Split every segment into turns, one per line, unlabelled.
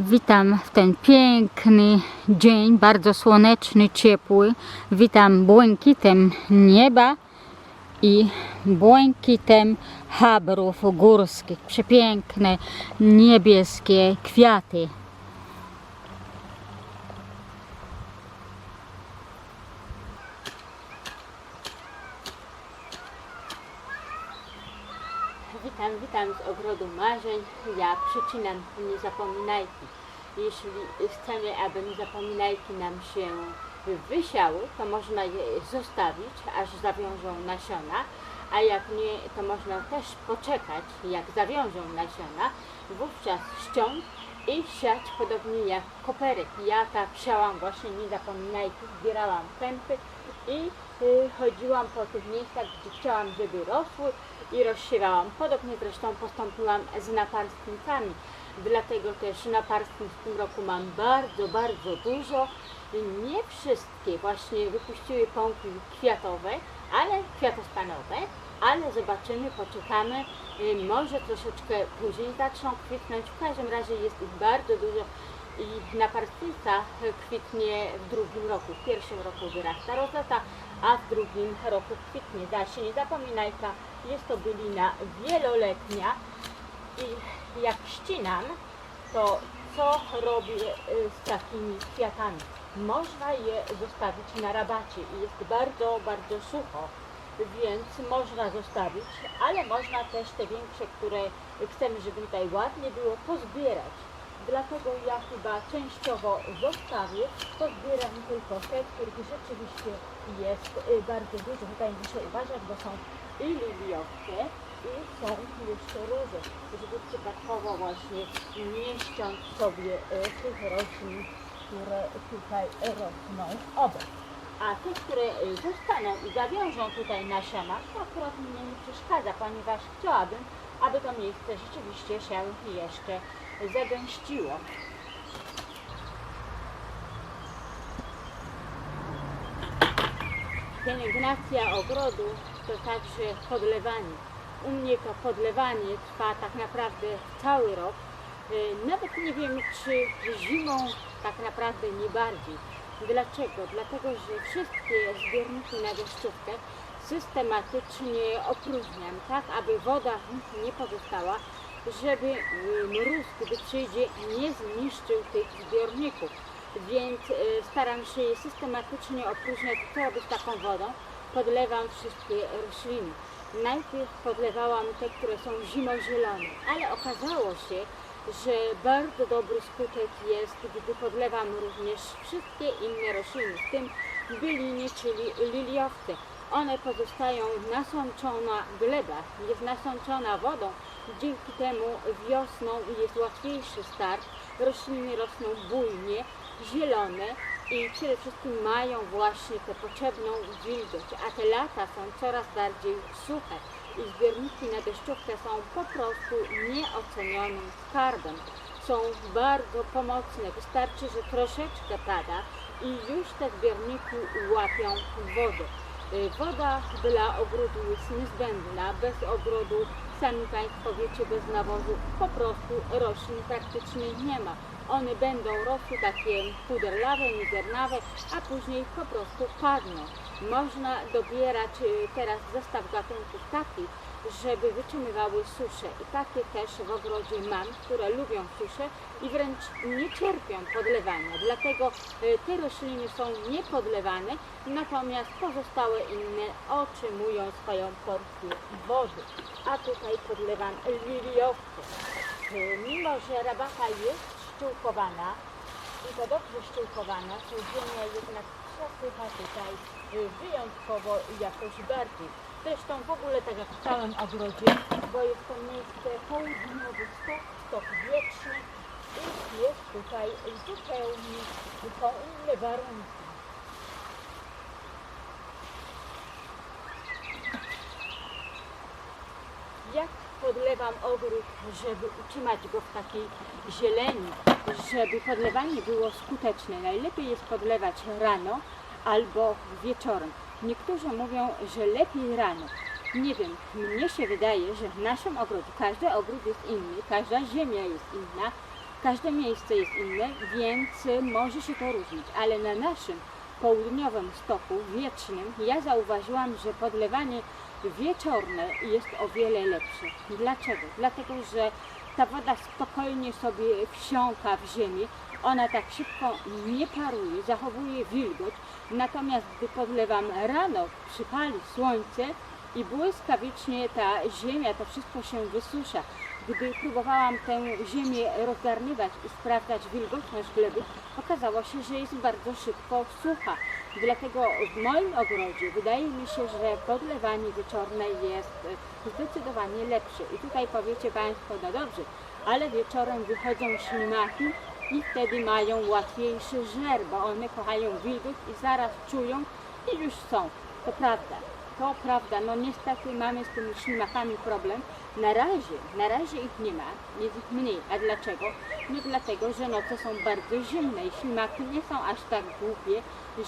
Witam w ten piękny dzień, bardzo słoneczny, ciepły. Witam błękitem nieba i błękitem habrów górskich. Przepiękne niebieskie kwiaty. Witam, witam z ogrodu marzeń. Ja przycinam niezapominajki. Jeśli chcemy, aby niezapominajki nam się wysiały, to można je zostawić, aż zawiążą nasiona, a jak nie, to można też poczekać, jak zawiążą nasiona, wówczas ściąć i siać podobnie jak koperek. Ja tak siałam właśnie niezapominajki, zbierałam pępy i y, chodziłam po tych miejscach, gdzie chciałam, żeby rosły i rozsiewałam. Podobnie zresztą postąpiłam z naparstnicami. Dlatego też naparstnic w tym roku mam bardzo, bardzo dużo. Nie wszystkie właśnie wypuściły pąki kwiatowe, ale kwiatostanowe, ale zobaczymy, poczekamy. Y, Może troszeczkę później zaczną kwitnąć. W każdym razie jest ich bardzo dużo i naparstnica kwitnie w drugim roku. W pierwszym roku wyrasta rozlata, a w drugim roku kwitnie. Dalsze nie zapominajka, jest to bylina wieloletnia i jak ścinam, to co robię y, z takimi kwiatami? Można je zostawić na rabacie i jest bardzo, bardzo sucho, więc można zostawić, ale można też te większe, które chcemy, żeby tutaj ładnie było, pozbierać. Dlatego ja chyba częściowo zostawię, pozbieram tylko te, których rzeczywiście jest y, bardzo dużo. Tutaj muszę uważać, bo są i liliowce, i są jeszcze róże, żeby przypadkowo właśnie nie sobie y, tych roślin, które tutaj rosną obok. A te, które y, zostaną i zawiążą tutaj nasiona, to akurat mnie nie przeszkadza, ponieważ chciałabym, aby to miejsce rzeczywiście się jeszcze zagęściło. Pielęgnacja ogrodu to także podlewanie. U mnie to podlewanie trwa tak naprawdę cały rok. Y, Nawet nie wiem, czy zimą tak naprawdę nie bardziej. Dlaczego? Dlatego, że wszystkie zbiorniki na deszczówkę systematycznie opróżniam, tak aby woda w nich nie pozostała, żeby mróz, gdy przyjdzie, nie zniszczył tych zbiorników. Więc y, staram się je systematycznie opróżniać. Co robię z taką wodą? Podlewam wszystkie rośliny. Najpierw podlewałam te, które są zimozielone, ale okazało się, że bardzo dobry skutek jest, gdy podlewam również wszystkie inne rośliny, w tym bylinie, czyli liliowce. One pozostają nasączona gleba, jest nasączona wodą, dzięki temu wiosną jest łatwiejszy start, rośliny rosną bujnie, zielone i przede wszystkim mają właśnie tę potrzebną wilgoć, a te lata są coraz bardziej suche i zbiorniki na deszczówkę są po prostu nieocenionym skarbem. Są bardzo pomocne, wystarczy, że troszeczkę pada i już te zbiorniki łapią wodę. Y, Woda dla ogrodu jest niezbędna, bez ogrodu, sami Państwo wiecie, bez nawozu po prostu roślin praktycznie nie ma. One będą rosły takie puderlawe, mizernawe, a później po prostu padną. Można dobierać y, teraz zestaw gatunków takich, żeby wytrzymywały suszę. I takie też w ogrodzie mam, które lubią suszę i wręcz nie cierpią podlewania. Dlatego y, te rośliny są niepodlewane, natomiast pozostałe inne otrzymują swoją porcję wody. A tutaj podlewam liliowkę. Mimo, że rabata jest szczyłkowana i to dobrze szczyłkowana, to ziemia jednak przesycha tutaj wyjątkowo jakoś bardziej. Zresztą w ogóle tak jak w całym ogrodzie, bo jest to miejsce południowy stok, stok wieczny i jest tutaj zupełnie są inne warunki. Jak podlewam ogród, żeby utrzymać go w takiej zieleni, żeby podlewanie było skuteczne. Najlepiej jest podlewać rano albo wieczorem. Niektórzy mówią, że lepiej rano. Nie wiem, mnie się wydaje, że w naszym ogrodzie, każdy ogród jest inny, każda ziemia jest inna Każde miejsce jest inne, więc może się to różnić, ale na naszym południowym stoku wiecznym ja zauważyłam, że podlewanie wieczorne jest o wiele lepsze. Dlaczego? Dlatego, że ta woda spokojnie sobie wsiąka w ziemię, ona tak szybko nie paruje, zachowuje wilgoć, natomiast gdy podlewam rano, przypali słońce i błyskawicznie ta ziemia, to wszystko się wysusza. Gdy próbowałam tę ziemię rozgarnywać i sprawdzać wilgotność gleby, okazało się, że jest bardzo szybko sucha. Dlatego w moim ogrodzie wydaje mi się, że podlewanie wieczorne jest zdecydowanie lepsze. I tutaj powiecie Państwo, no dobrze, ale wieczorem wychodzą ślimaki i wtedy mają łatwiejszy żer, bo one kochają wilgoć i zaraz czują i już są. To prawda. To prawda, no niestety mamy z tymi ślimakami problem. Na razie, na razie ich nie ma, jest ich mniej. A dlaczego? No dlatego, że noce są bardzo zimne i ślimaki nie są aż tak głupie,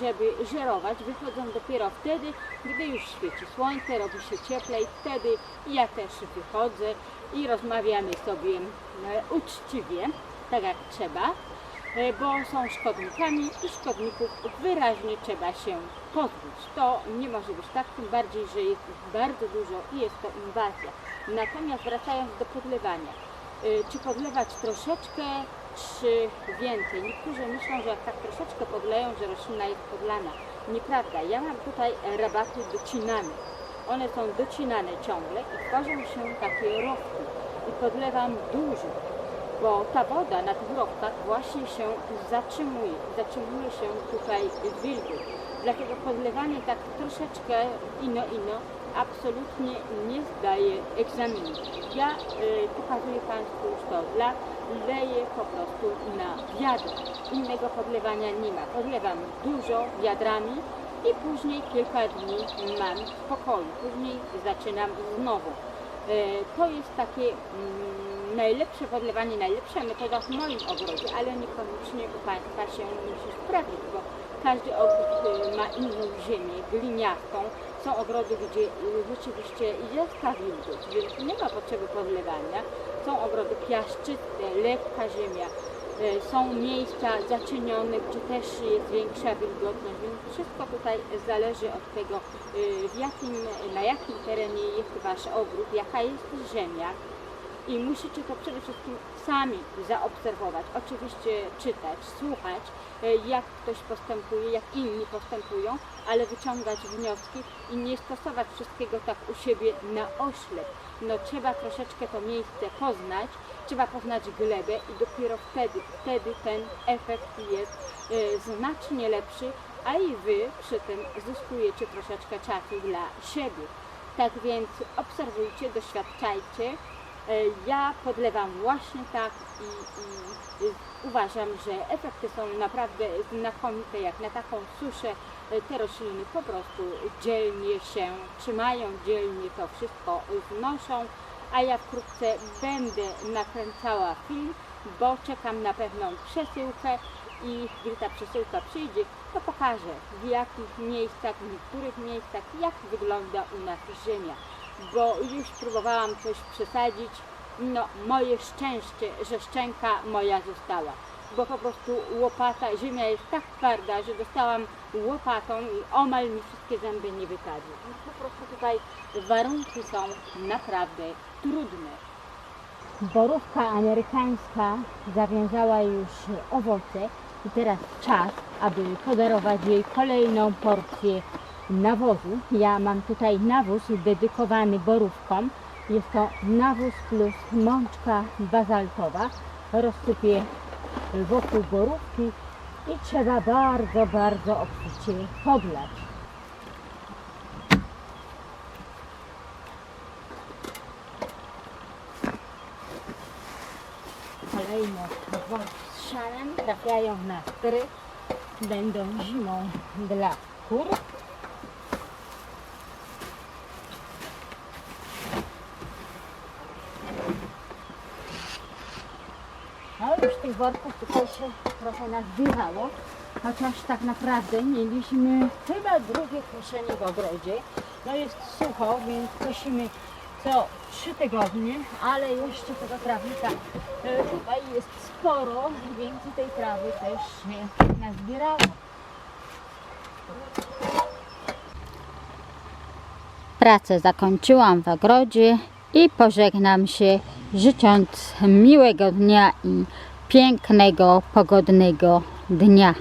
żeby żerować. Wychodzą dopiero wtedy, gdy już świeci słońce, robi się cieplej. Wtedy ja też wychodzę i rozmawiamy sobie e, uczciwie, tak jak trzeba bo są szkodnikami i szkodników wyraźnie trzeba się pozbyć. To nie może być tak, tym bardziej, że jest ich bardzo dużo i jest to inwazja. Natomiast wracając do podlewania, y, czy podlewać troszeczkę, czy więcej? Niektórzy myślą, że jak tak troszeczkę podleją, że roślina jest podlana. Nieprawda, ja mam tutaj rabaty docinane. One są docinane ciągle i tworzą się takie rowki i podlewam dużo bo ta woda na tych rowkach właśnie się zatrzymuje, zatrzymuje się tutaj wilgoć. Dlatego podlewanie tak troszeczkę ino ino absolutnie nie zdaje egzaminu. Ja y, pokazuję Państwu już to dla leję po prostu na wiadro. Innego podlewania nie ma. Podlewam dużo wiadrami i później kilka dni mam spokoju. Później zaczynam znowu. E, To jest takie mm, najlepsze podlewanie, najlepsza metoda w moim ogrodzie, ale niekoniecznie u Państwa się musi sprawdzić, bo każdy ogród y, ma inną ziemię, gliniastą. Są ogrody, gdzie y, rzeczywiście jest wilgoć, więc nie ma potrzeby podlewania. Są ogrody piaszczyste, lekka ziemia. E, Są miejsca zaczynione, gdzie też jest większa wilgotność, więc wszystko tutaj zależy od tego, e, w jakim, na jakim terenie jest Wasz ogród, jaka jest ziemia i musicie to przede wszystkim sami zaobserwować. Oczywiście czytać, słuchać, e, jak ktoś postępuje, jak inni postępują, ale wyciągać wnioski i nie stosować wszystkiego tak u siebie na oślep. No trzeba troszeczkę to miejsce poznać, trzeba poznać glebę i dopiero wtedy, wtedy ten efekt jest e, znacznie lepszy, a i Wy przy tym zyskujecie troszeczkę czasu dla siebie. Tak więc obserwujcie, doświadczajcie. E, Ja podlewam właśnie tak i, i, uważam, że efekty są naprawdę znakomite. Jak na taką suszę e, te rośliny po prostu dzielnie się trzymają, dzielnie to wszystko znoszą. A ja wkrótce będę nakręcała film, bo czekam na pewną przesyłkę i gdy ta przesyłka przyjdzie, to pokażę w jakich miejscach, w niektórych miejscach, jak wygląda u nas ziemia. Bo już próbowałam coś przesadzić, no moje szczęście, że szczęka moja została. Bo po prostu łopata, ziemia jest tak twarda, że dostałam łopatą i omal mi wszystkie zęby nie wypadły. Po prostu tutaj warunki są naprawdę trudne. Borówka amerykańska zawiązała już owoce i teraz czas, aby podarować jej kolejną porcję nawozu. Ja mam tutaj nawóz dedykowany borówkom. Jest to nawóz plus mączka bazaltowa. Rozsypię wokół borówki i trzeba bardzo, bardzo obficie podlać. Kolejne wody z sianem trafiają na strych. Będą zimą dla kur. No już tych worków tutaj się trochę nazbierało, chociaż tak naprawdę mieliśmy chyba drugie koszenie w ogrodzie. No jest sucho, więc kosimy to trzy tygodnie, ale jeszcze tego trawnika e, tutaj jest sporo, więc tej trawy też się nazbierało.
Pracę zakończyłam w ogrodzie i pożegnam się życząc miłego dnia i pięknego, pogodnego dnia.